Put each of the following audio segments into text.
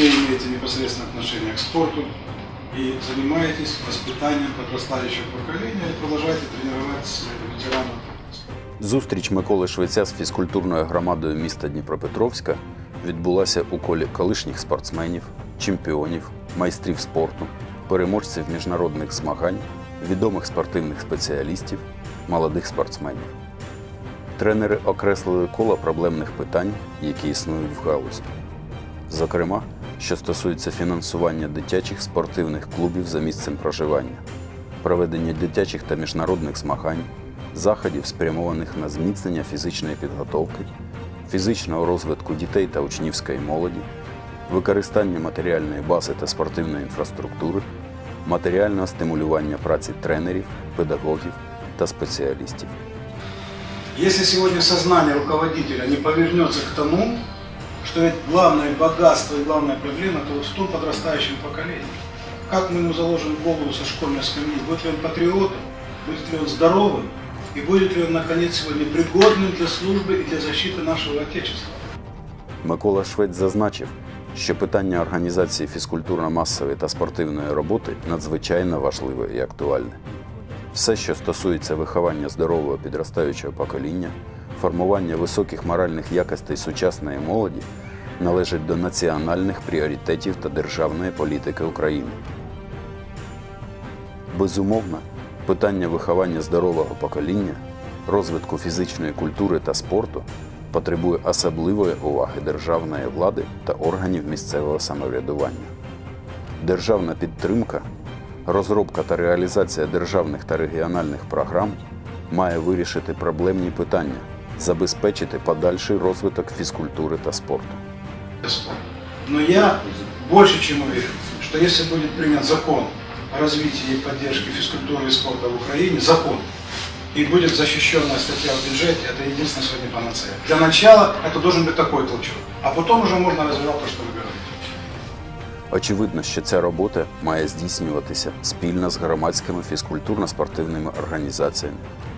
все имеете непосредственное отношение к спорту и занимаетесь воспитанием подрастающего поколения и продолжаете тренировать ветеранов. Зустріч Миколи Швеця з фізкультурною громадою міста Дніпропетровська відбулася у колі колишніх спортсменів, чемпіонів, майстрів спорту, переможців міжнародних змагань, відомих спортивних спеціалістів, молодих спортсменів. Тренери окреслили коло проблемних питань, які існують в галузі. Зокрема, що стосується фінансування дитячих спортивних клубів за місцем проживання, проведення дитячих та міжнародних змагань, заходів, спрямованих на зміцнення фізичної підготовки, фізичного розвитку дітей та учнівської молоді, використання матеріальної бази та спортивної інфраструктури, матеріального стимулювання праці тренерів, педагогів та спеціалістів. Если сегодня сознание руководителя не повернется к тому, что ведь главное богатство и главная проблема это вот в том подрастающем поколении. Как мы ему заложим в голову со школьной скамьи, будет ли он патриотом, будет ли он здоровым, и будет ли он, наконец, сегодня пригодным для службы и для защиты нашего Отечества. Микола Швець зазначив, що питання організації фізкультурно-масової та спортивної роботи надзвичайно важливе і актуальне. Все, що стосується виховання здорового підростаючого покоління, формування високих моральних якостей сучасної молоді, належить до національних пріоритетів та державної політики України. Безумовно, питання виховання здорового покоління, розвитку фізичної культури та спорту потребує особливої уваги державної влади та органів місцевого самоврядування. Державна підтримка, розробка та реалізація державних та регіональних програм має вирішити проблемні питання, забезпечити подальший розвиток фізкультури та спорту. Но я больше чем уверен, что если будет принят закон о развитии и поддержке физкультуры и спорта в Украине, закон, и будет защищенная статья в бюджете, это единственное сегодня панацея. Для начала это должен быть такой толчок, а потом уже можно развивать то, что вы говорите. Очевидно, що ця робота має здійснюватися спільно з громадськими фізкультурно-спортивними організаціями,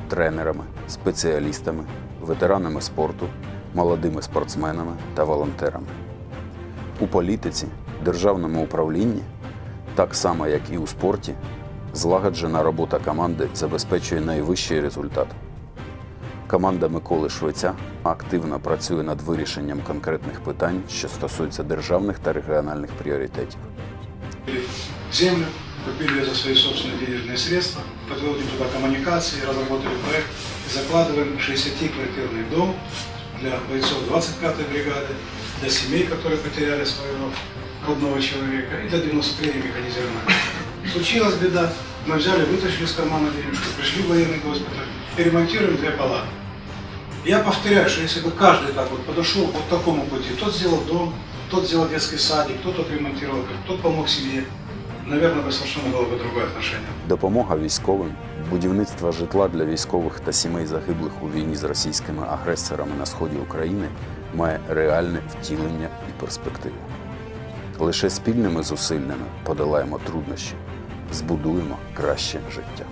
тренерами, спеціалістами, ветеранами спорту, молодими спортсменами та волонтерами. У політиці, державному управлінні, так само як і у спорті, злагоджена робота команди забезпечує найвищий результат. Команда Миколи Швеця активно працює над вирішенням конкретних питань, що стосуються державних та регіональних пріоритетів. Землю, купили ее за свои собственные денежные средства, подводим туда коммуникации, разработали проект и закладываем 60-квартирный дом для бойцов 25-й бригады, для семей, которые потеряли своего родного человека, и для 93-й механизированной. Случилась беда, мы взяли, вытащили из кармана денежку, пришли в военный госпиталь и ремонтируем две палаты. Я повторяю, что если бы каждый так вот подошел вот такому пути, тот сделал дом, тот сделал детский садик, кто-то отремонтировал, тот помог семье, наверное, бы совершенно было бы другое отношение. Допомога військовим, будівництво житла для військових та сімей загиблих у війні з російськими агресорами на сході України має реальне втілення і перспективу. Лише спільними зусиллями подолаємо труднощі, збудуємо краще життя.